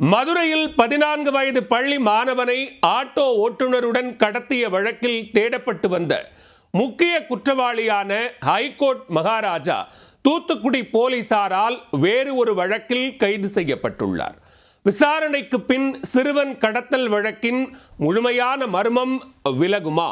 மதுரையில் பதினான்கு வயது பள்ளி மாணவனை ஆட்டோ ஓட்டுநருடன் கடத்திய வழக்கில் தேடப்பட்டு வந்த முக்கிய குற்றவாளியான ஹைகோர்ட் மகாராஜா தூத்துக்குடி போலீசாரால் வேறு ஒரு வழக்கில் கைது செய்யப்பட்டுள்ளார். விசாரணைக்கு பின் சிறுவன் கடத்தல் வழக்கின் முழுமையான மர்மம் விலகுமா?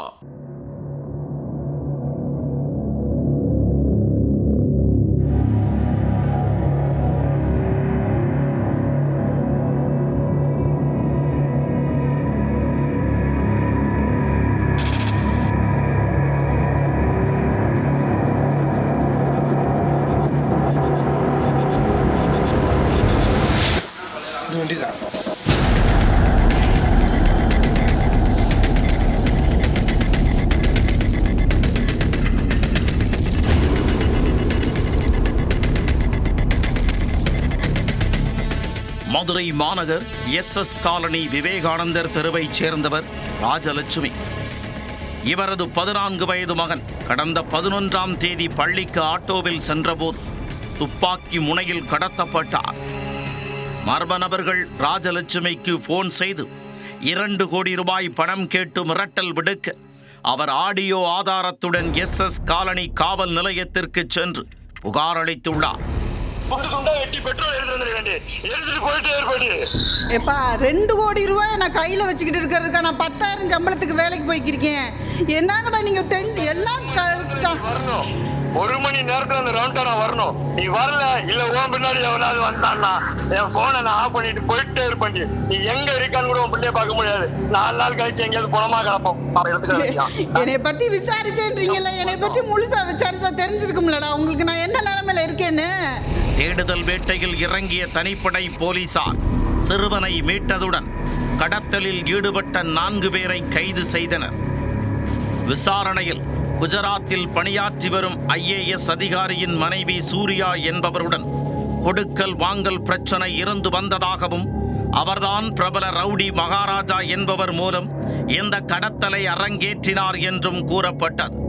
மதுரை மாநகர் எஸ் எஸ் காலனி விவேகானந்தர் தெருவைச் சேர்ந்தவர் ராஜலட்சுமி. இவரது பதினான்கு வயது மகன் கடந்த பதினொன்றாம் தேதி பள்ளிக்கு ஆட்டோவில் சென்றபோது துப்பாக்கி முனையில் கடத்தப்பட்டார். மர்ம நபர்கள் ராஜலட்சுமிக்கு ஃபோன் செய்து இரண்டு கோடி ரூபாய் பணம் கேட்டு மிரட்டல் விடுக்க அவர் ஆடியோ ஆதாரத்துடன் எஸ் எஸ் காலனி காவல் நிலையத்திற்கு சென்று புகார் அளித்துள்ளார். குண்டு குண்டா வெட்டி பெட்ரோல் எடுத்து வந்துட வேண்டி எடுத்துட்டு போயிட்டே இருப்பாடி எப்பா ரெண்டு கோடி ரூபாய் நான் கையில் வச்சுக்கிட்டு இருக்கிறதுக்கா? நான் பத்தாயிரம் சம்பளத்துக்கு வேலைக்கு போய்க்கிருக்கேன். என்னங்கடா நீங்கள் தெரிஞ்சு எல்லாம் வரணும். ஒரு மணி நேரத்துல அந்த ரவுண்டா நான் வரணும். நீ வரல இல்ல உன் பின்னாடி எவனாவது வந்தான்னா என் போனை நான் ஆஃப் பண்ணிட்டு போயிட்டே இருப்பேன் நீ எங்க இருக்கான்னு கூட உன் பிள்ளைய பார்க்க முடியாது. நாலு நாள் கழிச்சு எங்கேயாவது எடுத்துக்க வேண்டியதான். என்னை பற்றி விசாரிச்சேன்றீங்கல்ல. என்னை பற்றி முழுசா விசாரிச்சா தெரிஞ்சிருக்கும்லடா. உங்களுக்கு தேடுதல் வேட்டையில் இறங்கிய தனிப்படை போலீசார் சிறுவனை மீட்டதுடன் கடத்தலில் ஈடுபட்ட நான்கு பேரை கைது செய்தனர். விசாரணையில் குஜராத்தில் பணியாற்றி வரும் ஐஏஎஸ் அதிகாரியின் மனைவி சூர்யா என்பவருடன் கொடுக்கல் வாங்கல் பிரச்சனை இருந்து வந்ததாகவும் அவர்தான் பிரபல ரவுடி மகாராஜா என்பவர் மூலம் இந்த கடத்தலை அரங்கேற்றினார் என்றும் கூறப்பட்டது.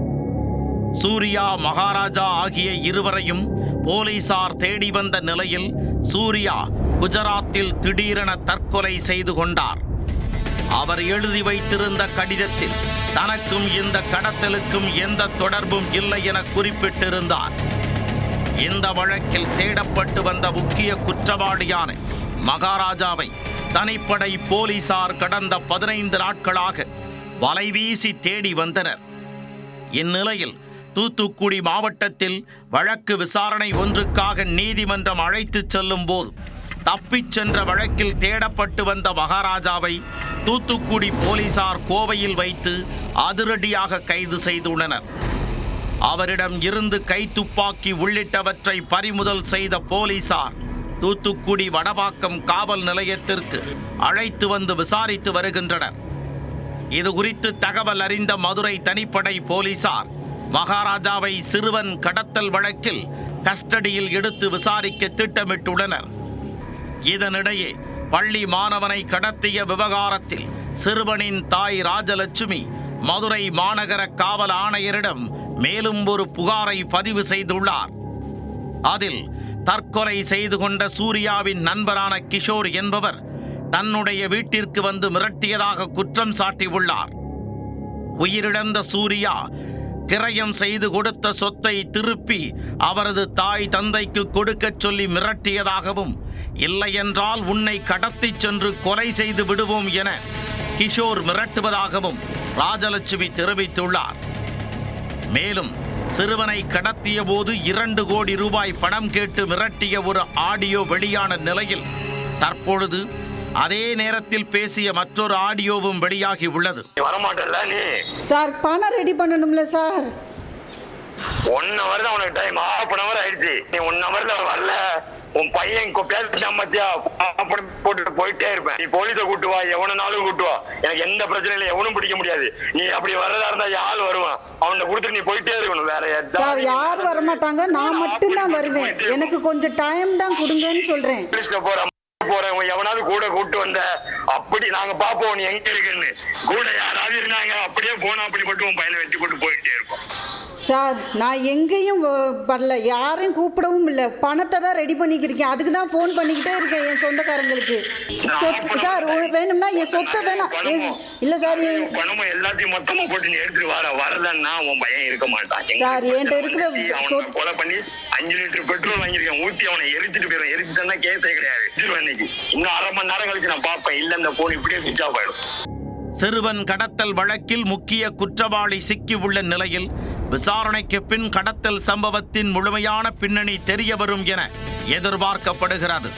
சூர்யா மகாராஜா ஆகிய இருவரையும் போலீசார் தேடி வந்த நிலையில் சூர்யா குஜராத்தில் திடீரென தற்கொலை செய்து கொண்டார். அவர் எழுதி வைத்திருந்த கடிதத்தில் தனக்கும் இந்த கடத்தலுக்கும் எந்த தொடர்பும் இல்லை என குறிப்பிட்டிருந்தார். இந்த வழக்கில் தேடப்பட்டு வந்த முக்கிய குற்றவாளியான மகாராஜாவை தனிப்படை போலீசார் கடந்த பதினைந்து நாட்களாக வலைவீசி தேடி வந்தனர். இந்நிலையில் தூத்துக்குடி மாவட்டத்தில் வழக்கு விசாரணை ஒன்றுக்காக நீதிமன்றம் அழைத்துச் செல்லும் போது தப்பிச் சென்ற வழக்கில் தேடப்பட்டு வந்த மகாராஜாவை தூத்துக்குடி போலீசார் கோவையில் வைத்து அதிரடியாக கைது செய்துள்ளனர். அவரிடம் இருந்து கைத்துப்பாக்கி உள்ளிட்டவற்றை பறிமுதல் செய்த போலீசார் தூத்துக்குடி வடபாக்கம் காவல் நிலையத்திற்கு அழைத்து வந்து விசாரித்து வருகின்றனர். இது குறித்து தகவல் அறிந்த மதுரை தனிப்படை போலீசார் மகாராஜாவை சிறுவன் கடத்தல் வழக்கில் கஸ்டடியில் எடுத்து விசாரிக்க திட்டமிட்டுள்ளனர். இதனிடையே பள்ளி மாணவனை கடத்திய விவகாரத்தில் சிறுவனின் தாய் ராஜலட்சுமி மதுரை மாநகர காவல் ஆணையரிடம் மேலும் ஒரு புகாரை பதிவு செய்துள்ளார். அதில் தற்கொலை செய்து கொண்ட சூர்யாவின் நண்பரான கிஷோர் என்பவர் தன்னுடைய வீட்டிற்கு வந்து மிரட்டியதாக குற்றம் சாட்டியுள்ளார். உயிரிழந்த சூர்யா கிரயம் செய்து கொடுத்த சொத்தை திருப்பி அவரது தாய் தந்தைக்கு கொடுக்கச் சொல்லி மிரட்டியதாகவும் இல்லையென்றால் உன்னை கடத்திச் சென்று கொலை செய்து விடுவோம் என கிஷோர் மிரட்டுவதாகவும் ராஜலட்சுமி தெரிவித்துள்ளார். மேலும் சிறுவனை கடத்திய போது இரண்டு கோடி ரூபாய் பணம் கேட்டு மிரட்டிய ஒரு ஆடியோ வெளியான நிலையில் தற்பொழுது அதே நேரத்தில் பேசிய மற்றொரு ஆடியோவும் வெளியாகி உள்ளது. நீ வரமாட்டல்ல நீ. சார் பணம் ரெடி பண்ணணும்ல சார். ஒன் ஹவர் தான் உனக்கு டைம் ஹாஃப் அன் ஹவர் ஆயிடுச்சு. நீ ஒன் ஹவர்ல வரல. உன் பையன் பேசிட்டான் பண்ணி போட்டுட்டு போயிட்டே இருப்பேன். நீ போலீஸ கூட்டு வா. எவனாலும் கூட்டு வா. எனக்கு எந்த பிரச்சனையும் இல்லை. எவனும் பிடிக்க முடியாது. நீ அப்படி வர்றதா இருந்தா யார் வருவான்? அவனை கொடுத்துட்டு நீ போயிட்டே இருக்கணும். வேற சார் யார் வரமாட்டாங்க? நான் மட்டும்தான் வருவேன். எனக்கு கொஞ்சம் டைம் தான் கொடுங்கன்னு சொல்றேன். போற போறேன் எவனாவது கூட கூட்டு வந்த அப்படி நாங்க பாப்போம் நீ எங்க இருக்குன்னு. கூட இருந்தாங்க அப்படியே போனா அப்படி மட்டும் உன் பையனை வெட்டி கொண்டு போயிட்டே இருப்போம் சார் நான் எங்கேயும் வரல. யாரையும் கூப்பிடவும் இல்லை. பணத்தை தான் ரெடி பண்ணிக்கிருக்கேன். அதுக்கு தான் ஃபோன் பண்ணிக்கிட்டே இருக்கேன் என் சொந்தக்காரங்களுக்கு. சொத்து சார் வேணும்னா என் சொத்தை வேணாம். இல்லை சார் பணமும் எல்லாத்தையும் மொத்தமா போட்டு நீ எடுத்துட்டு வர வரலன்னா உன் பையன் இருக்க மாட்டான். சார், என்கிட்ட இருக்கிற கொலை பண்ணி அஞ்சு லிட்டர் பெட்ரோல் வாங்கியிருக்கேன். ஊத்தி அவனை எரிச்சிட்டு போயிடும் எரிச்சிட்டா கேஸே கிடையாது. இன்னும் அரை மணி நேரம் கழிச்சு நான் பார்ப்பேன். இல்ல இந்த போன் இப்படியே சுவிச் ஆஃப் ஆயிடும். சிறுவன் கடத்தல் வழக்கில் முக்கிய குற்றவாளி சிக்கியுள்ள நிலையில் விசாரணைக்கு பின் கடத்தல் சம்பவத்தின் முழுமையான பின்னணி தெரிய வரும் என எதிர்பார்க்கப்படுகிறது.